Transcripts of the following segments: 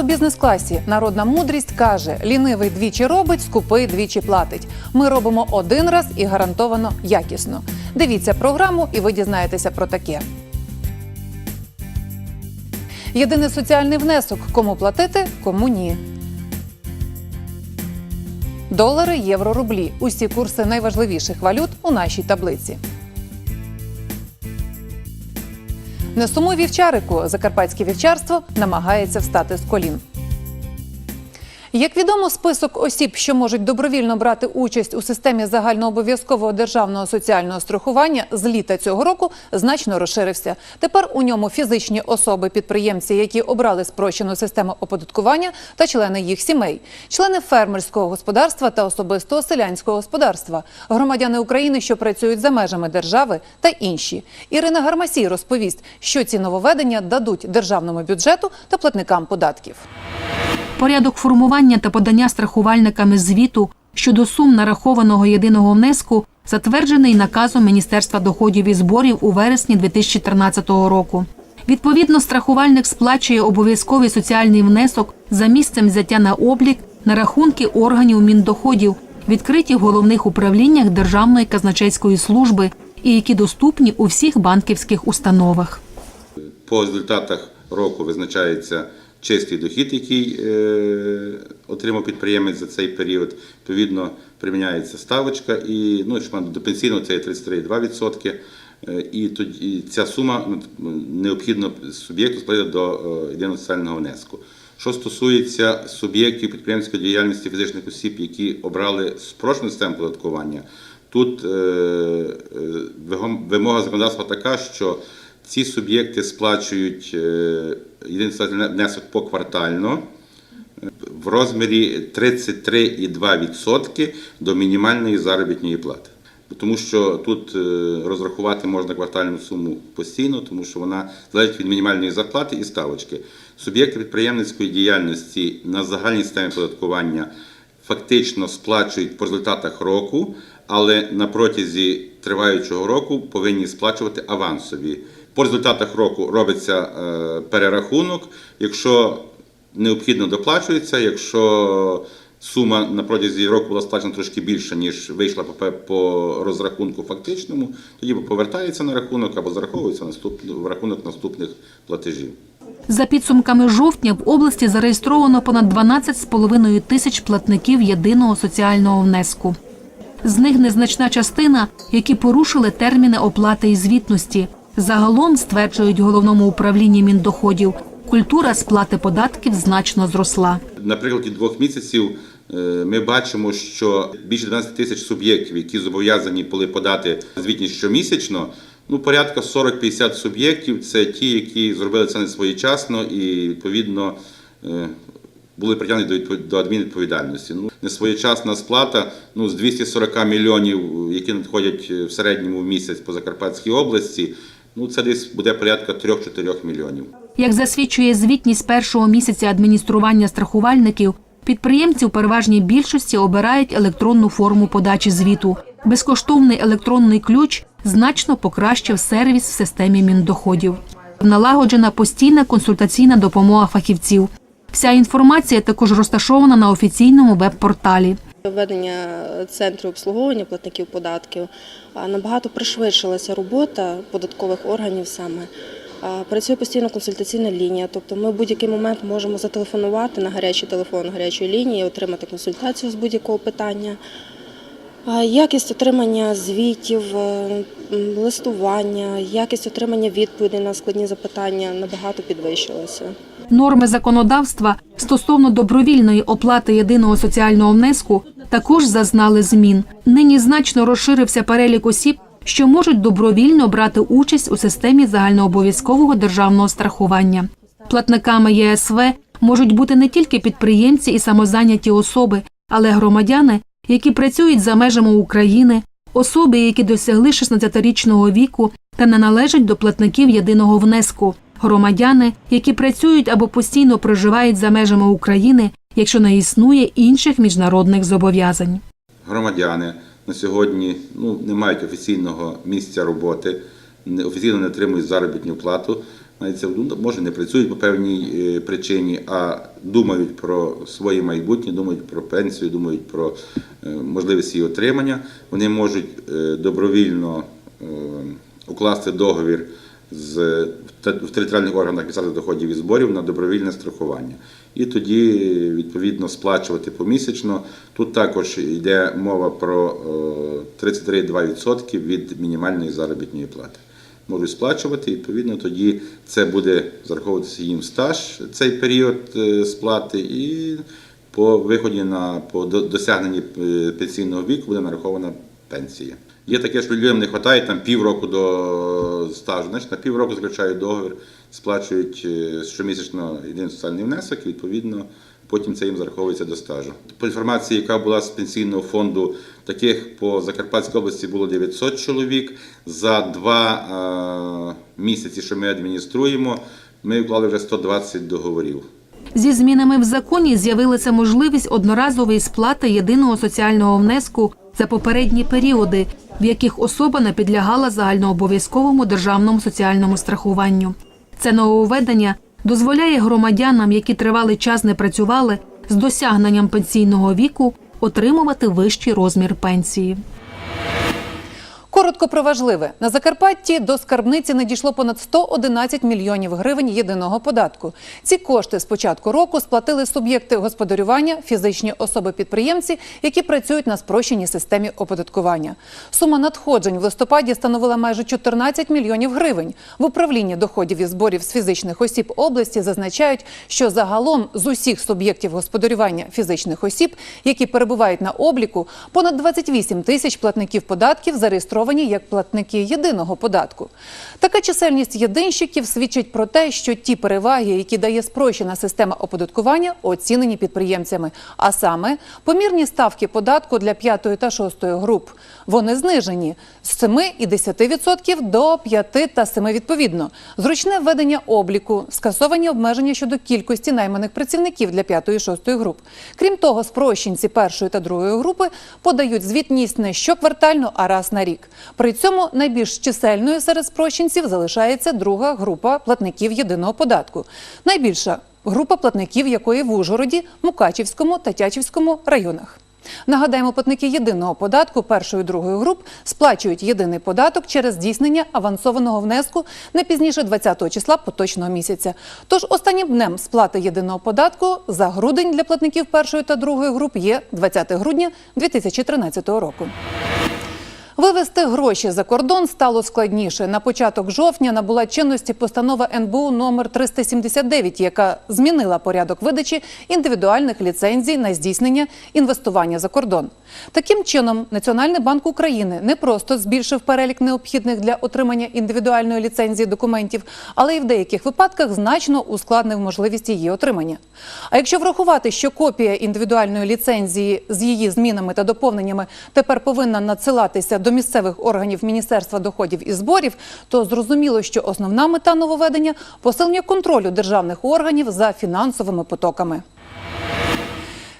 у бізнес-класі. Народна мудрість каже: лінивий двічі робить, скупий двічі платить. Ми робимо один раз і гарантовано якісно. Дивіться програму, і ви дізнаєтеся про таке. Єдиний соціальний внесок: кому платити, кому ні. Долари, євро, рублі усі курси найважливіших валют у нашій таблиці. Не суму вівчарику. Закарпатське вівчарство намагається встати з колін. Як відомо, список осіб, що можуть добровільно брати участь у системі загальнообов'язкового державного соціального страхування з літа цього року значно розширився. Тепер у ньому фізичні особи-підприємці, які обрали спрощену систему оподаткування, та члени їх сімей, члени фермерського господарства та особистого селянського господарства, громадяни України, що працюють за межами держави, та інші. Ірина Гармасій розповість, що ці нововведення дадуть державному бюджету та платникам податків. Порядок формування та подання страхувальниками звіту щодо сум нарахованого єдиного внеску затверджений наказом Міністерства доходів і зборів у вересні 2013 року. Відповідно, страхувальник сплачує обов'язковий соціальний внесок за місцем взяття на облік на рахунки органів міндоходів, відкриті в головних управліннях Державної казначейської служби і які доступні у всіх банківських установах. По результатах року визначається чистий дохід, який е, отримав підприємець за цей період. Відповідно, приміняється ставочка, і ну, до пенсійного це є 33,2%. Е, І тоді ця сума ну, необхідно суб'єкту сплатити до е, єдиного соціального внеску. Що стосується суб'єктів підприємської діяльності фізичних осіб, які обрали спрощену систему податкування, тут вимога законодавства така, що ці суб'єкти сплачують е, єдиний соціальний внесок поквартально е, в розмірі 33,2% до мінімальної заробітної плати. Тому що тут е, розрахувати можна квартальну суму постійно, тому що вона залежить від мінімальної зарплати і ставочки. Суб'єкти підприємницької діяльності на загальній системі податкування фактично сплачують по результатах року, але на протязі триваючого року повинні сплачувати авансові. По результатах року робиться е, перерахунок. Якщо необхідно доплачується, якщо сума на протязі року була сплачена трошки більше, ніж вийшла по, розрахунку фактичному, тоді повертається на рахунок або зараховується в рахунок наступних платежів. За підсумками жовтня в області зареєстровано понад 12,5 тисяч платників єдиного соціального внеску. З них незначна частина, які порушили терміни оплати і звітності. Загалом, стверджують головному управлінні міндоходів, культура сплати податків значно зросла. На прикладі двох місяців е, ми бачимо, що більше 12 тисяч суб'єктів, які зобов'язані були подати звітність щомісячно, ну порядка 40-50 суб'єктів це ті, які зробили це не своєчасно і відповідно е, були притягнуті до відпов- до адмінвідповідальності. Ну, несвоєчасна сплата ну, з 240 мільйонів, які надходять е, в середньому місяць по Закарпатській області, ну це десь буде порядка 3-4 мільйонів. Як засвідчує звітність першого місяця адміністрування страхувальників, підприємці в переважній більшості обирають електронну форму подачі звіту. Безкоштовний електронний ключ значно покращив сервіс в системі міндоходів. Налагоджена постійна консультаційна допомога фахівців. Вся інформація також розташована на офіційному веб-порталі. Введення центру обслуговування платників податків набагато пришвидшилася робота податкових органів саме. Працює постійно консультаційна лінія, тобто ми в будь-який момент можемо зателефонувати на гарячий телефон гарячої лінії, отримати консультацію з будь-якого питання. Якість отримання звітів, е, листування, якість отримання відповідей на складні запитання набагато підвищилася. Норми законодавства стосовно добровільної оплати єдиного соціального внеску також зазнали змін. Нині значно розширився перелік осіб, що можуть добровільно брати участь у системі загальнообов'язкового державного страхування. Платниками ЄСВ можуть бути не тільки підприємці і самозайняті особи, але громадяни, які працюють за межами України, особи, які досягли 16-річного віку та не належать до платників єдиного внеску, громадяни, які працюють або постійно проживають за межами України, якщо не існує інших міжнародних зобов'язань. громадяни на сьогодні ну, не мають офіційного місця роботи, офіційно не отримують заробітну плату. Навіть це може не працюють по певній е, причині, а думають про своє майбутнє, думають про пенсію, думають про е, можливість її отримання. Вони можуть е, добровільно укласти договір з в територіальних органах місцевих доходів і зборів на добровільне страхування. І тоді відповідно сплачувати помісячно. Тут також йде мова про е, 33,2% від мінімальної заробітної плати. Можуть сплачувати, відповідно, тоді це буде зараховуватися їм стаж цей період е, сплати, і по виході на по досягненні е, пенсійного віку буде нарахована пенсія. Є таке, що людям не вистачає там півроку до стажу, значить на півроку заключають договір, сплачують е, щомісячно єдиний соціальний внесок, і відповідно потім це їм зараховується до стажу. По інформації, яка була з пенсійного фонду, таких по Закарпатській області було 900 чоловік. За два е, місяці, що ми адмініструємо, ми вклали вже 120 договорів. Зі змінами в законі з'явилася можливість одноразової сплати єдиного соціального внеску за попередні періоди, в яких особа не підлягала загальнообов'язковому державному соціальному страхуванню. Це нововведення дозволяє громадянам, які тривалий час не працювали, з досягненням пенсійного віку отримувати вищий розмір пенсії. Коротко про важливе на Закарпатті до скарбниці надійшло понад 111 мільйонів гривень єдиного податку. Ці кошти з початку року сплатили суб'єкти господарювання, фізичні особи-підприємці, які працюють на спрощеній системі оподаткування. Сума надходжень в листопаді становила майже 14 мільйонів гривень. В управлінні доходів і зборів з фізичних осіб області зазначають, що загалом з усіх суб'єктів господарювання фізичних осіб, які перебувають на обліку, понад 28 тисяч платників податків зареєстровані як платники єдиного податку. Така чисельність єдинщиків свідчить про те, що ті переваги, які дає спрощена система оподаткування, оцінені підприємцями. А саме помірні ставки податку для п'ятої та шостої груп. Вони знижені з 7 і 10% до 5 та 7 відповідно. Зручне введення обліку, скасовані обмеження щодо кількості найманих працівників для п'ятої і шостої груп. Крім того, спрощенці першої та другої групи подають звітність не щоквартально, а раз на рік. При цьому найбільш чисельною серед спрощенців залишається друга група платників єдиного податку. Найбільша група платників якої в Ужгороді, Мукачівському та Тячівському районах. Нагадаємо, платники єдиного податку першої і другої груп сплачують єдиний податок через здійснення авансованого внеску не пізніше 20 числа поточного місяця. Тож останнім днем сплати єдиного податку за грудень для платників першої та другої груп є 20 грудня 2013 року. Вивести гроші за кордон стало складніше. На початок жовтня набула чинності постанова НБУ номер 379, яка змінила порядок видачі індивідуальних ліцензій на здійснення інвестування за кордон. Таким чином, Національний банк України не просто збільшив перелік необхідних для отримання індивідуальної ліцензії документів, але й в деяких випадках значно ускладнив можливість її отримання. А якщо врахувати, що копія індивідуальної ліцензії з її змінами та доповненнями тепер повинна надсилатися до місцевих органів Міністерства доходів і зборів, то зрозуміло, що основна мета нововведення – посилення контролю державних органів за фінансовими потоками.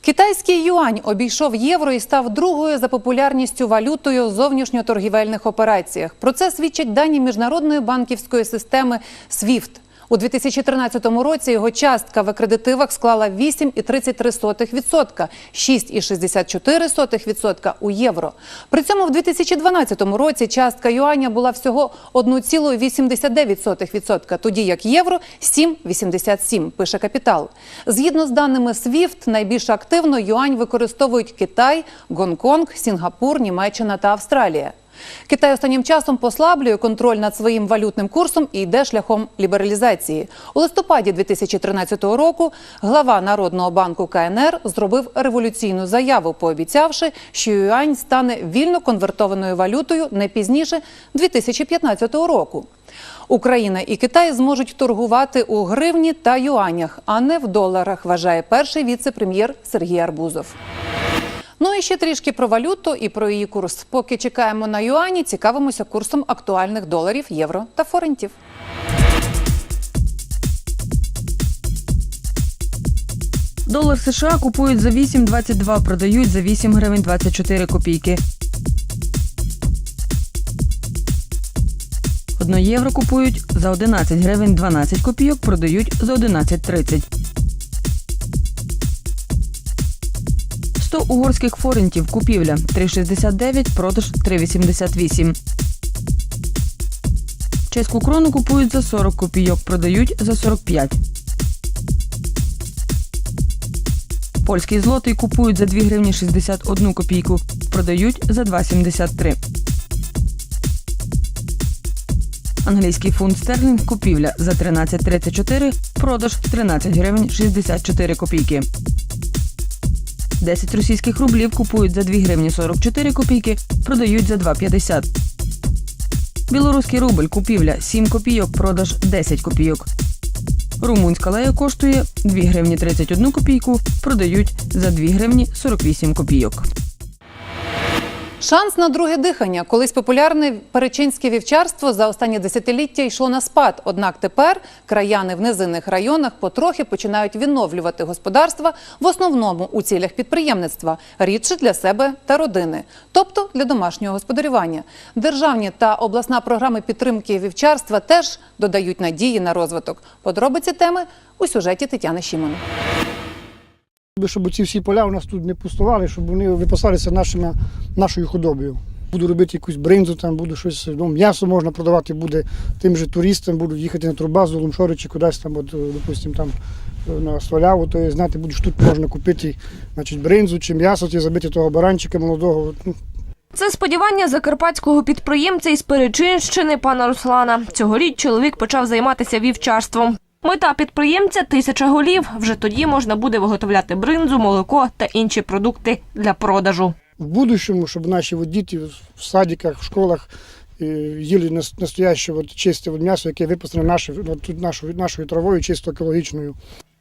Китайський юань обійшов євро і став другою за популярністю валютою в зовнішньоторгівельних операціях. Про це свідчать дані міжнародної банківської системи SWIFT. У 2013 році його частка в акредитивах склала 8,33%, 6,64% у євро. При цьому в 2012 році частка юаня була всього 1,89%, тоді як євро 7,87, пише Капітал. Згідно з даними SWIFT, найбільш активно юань використовують Китай, Гонконг, Сінгапур, Німеччина та Австралія. Китай останнім часом послаблює контроль над своїм валютним курсом і йде шляхом лібералізації. У листопаді 2013 року глава Народного банку КНР зробив революційну заяву, пообіцявши, що юань стане вільно конвертованою валютою не пізніше 2015 року. Україна і Китай зможуть торгувати у гривні та юанях, а не в доларах, вважає перший віце-прем'єр Сергій Арбузов. Ну і ще трішки про валюту і про її курс. Поки чекаємо на юані, цікавимося курсом актуальних доларів, євро та форентів. Долар США купують за 8,22, продають за 8 гривень 24 копійки. 1 євро купують за 11 гривень 12 копійок, продають за 11,30. 100 угорських форентів купівля 3,69, продаж 3,88. Чеську крону купують за 40 копійок, продають за 45. Польський злотий купують за 2 гривні 61 копійку, продають за 2,73. Англійський фунт стерлінг купівля за 13,34, продаж 13 гривень 64 копійки. 10 російських рублів купують за 2 гривні 44 копійки, продають за 2,50. Білоруський рубль купівля 7 копійок, продаж 10 копійок. Румунська лея коштує 2 гривні 31 копійку, продають за 2 гривні 48 копійок. Шанс на друге дихання. Колись популярне перечинське вівчарство за останні десятиліття йшло на спад. Однак тепер краяни в низинних районах потрохи починають відновлювати господарства в основному у цілях підприємництва, рідше для себе та родини, тобто для домашнього господарювання. Державні та обласна програми підтримки вівчарства теж додають надії на розвиток. Подробиці теми у сюжеті Тетяни Шімон. Щоб ці всі поля у нас тут не пустували, щоб вони випасалися нашими, нашою худобою. Буду робити якусь бринзу, там буду щось, ну, м'ясо можна продавати буде тим же туристам, будуть їхати на турбазу, Лумшори чи кудись там, от, допустим, там на Сваляву, то знати, будеш тут можна купити значить, бринзу чи м'ясо, ті забити того баранчика молодого. Ну, Це сподівання закарпатського підприємця із Перечинщини пана Руслана. Цьогоріч чоловік почав займатися вівчарством. Мета підприємця тисяча голів. Вже тоді можна буде виготовляти бринзу, молоко та інші продукти для продажу. в будущому, щоб наші діти в садиках, в школах е, їли настояще от, чисте м'ясо, яке випасане наше, от, тут нашою, нашою травою, чисто екологічною.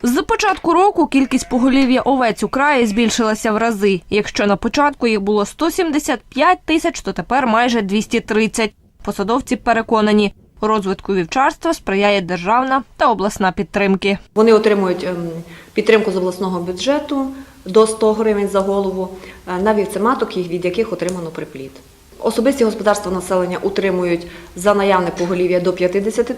З початку року кількість поголів'я овець у краї збільшилася в рази. Якщо на початку їх було 175 тисяч, то тепер майже 230. Посадовці переконані, розвитку вівчарства сприяє державна та обласна підтримки. Вони отримують ем, підтримку з обласного бюджету до 100 гривень за голову е, на вівцематок, від яких отримано припліт. Особисті господарства населення утримують за наявне поголів'я до 50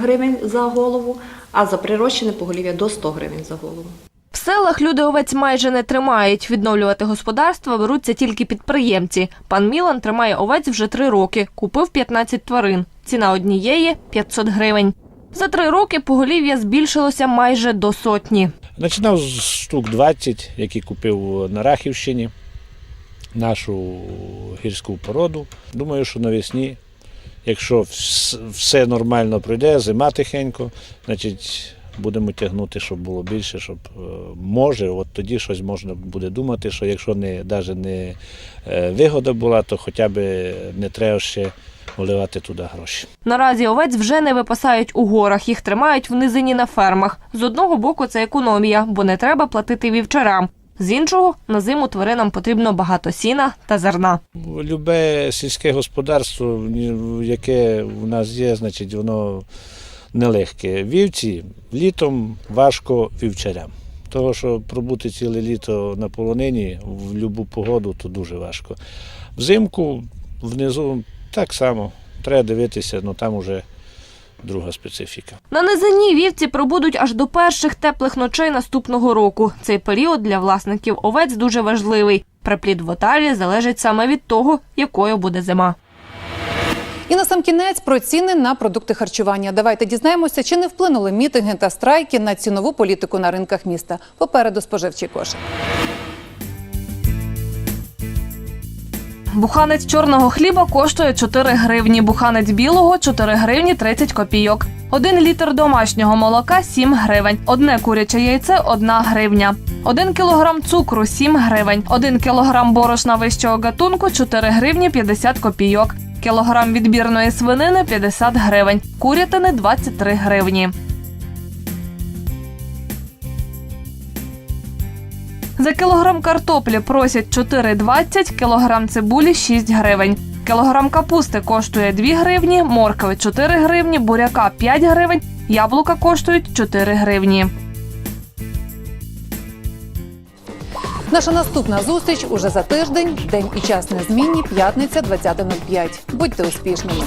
гривень за голову, а за прирощене поголів'я до 100 гривень за голову. В селах люди овець майже не тримають. Відновлювати господарства беруться тільки підприємці. Пан Мілан тримає овець вже три роки. Купив 15 тварин. Ціна однієї 500 гривень. За три роки поголів'я збільшилося майже до сотні. Починав з штук 20, які купив на Рахівщині, нашу гірську породу. Думаю, що навесні, якщо все нормально пройде, зима тихенько, значить будемо тягнути, щоб було більше, щоб е, може, от тоді щось можна буде думати, що якщо не, навіть не е, вигода була, то хоча б не треба ще вливати туди гроші. Наразі овець вже не випасають у горах, їх тримають в низині на фермах. З одного боку це економія, бо не треба платити вівчарам. З іншого на зиму тваринам потрібно багато сіна та зерна. Любе сільське господарство, яке в нас є, значить, воно нелегке. Вівці літом важко вівчарям. Того, що пробути ціле літо на полонині в будь-яку погоду, то дуже важко. Взимку внизу так само. Треба дивитися, але там уже друга специфіка. На низині вівці пробудуть аж до перших теплих ночей наступного року. Цей період для власників овець дуже важливий. Приплід в отарі залежить саме від того, якою буде зима. І на сам кінець про ціни на продукти харчування. Давайте дізнаємося, чи не вплинули мітинги та страйки на цінову політику на ринках міста. Попереду споживчий кошик. Буханець чорного хліба коштує 4 гривні, буханець білого 4 гривні 30 копійок. Один літр домашнього молока 7 гривень. Одне куряче яйце 1 гривня. Один кілограм цукру 7 гривень. Один кілограм борошна вищого гатунку 4 гривні 50 копійок. Кілограм відбірної свинини 50 гривень. Курятини 23 гривні. За кілограм картоплі просять 4,20, кілограм цибулі 6 гривень. Кілограм капусти коштує 2 гривні, моркви 4 гривні, буряка 5 гривень, яблука коштують 4 гривні. Наша наступна зустріч уже за тиждень. День і час незмінні. П'ятниця 20.05. Будьте успішними.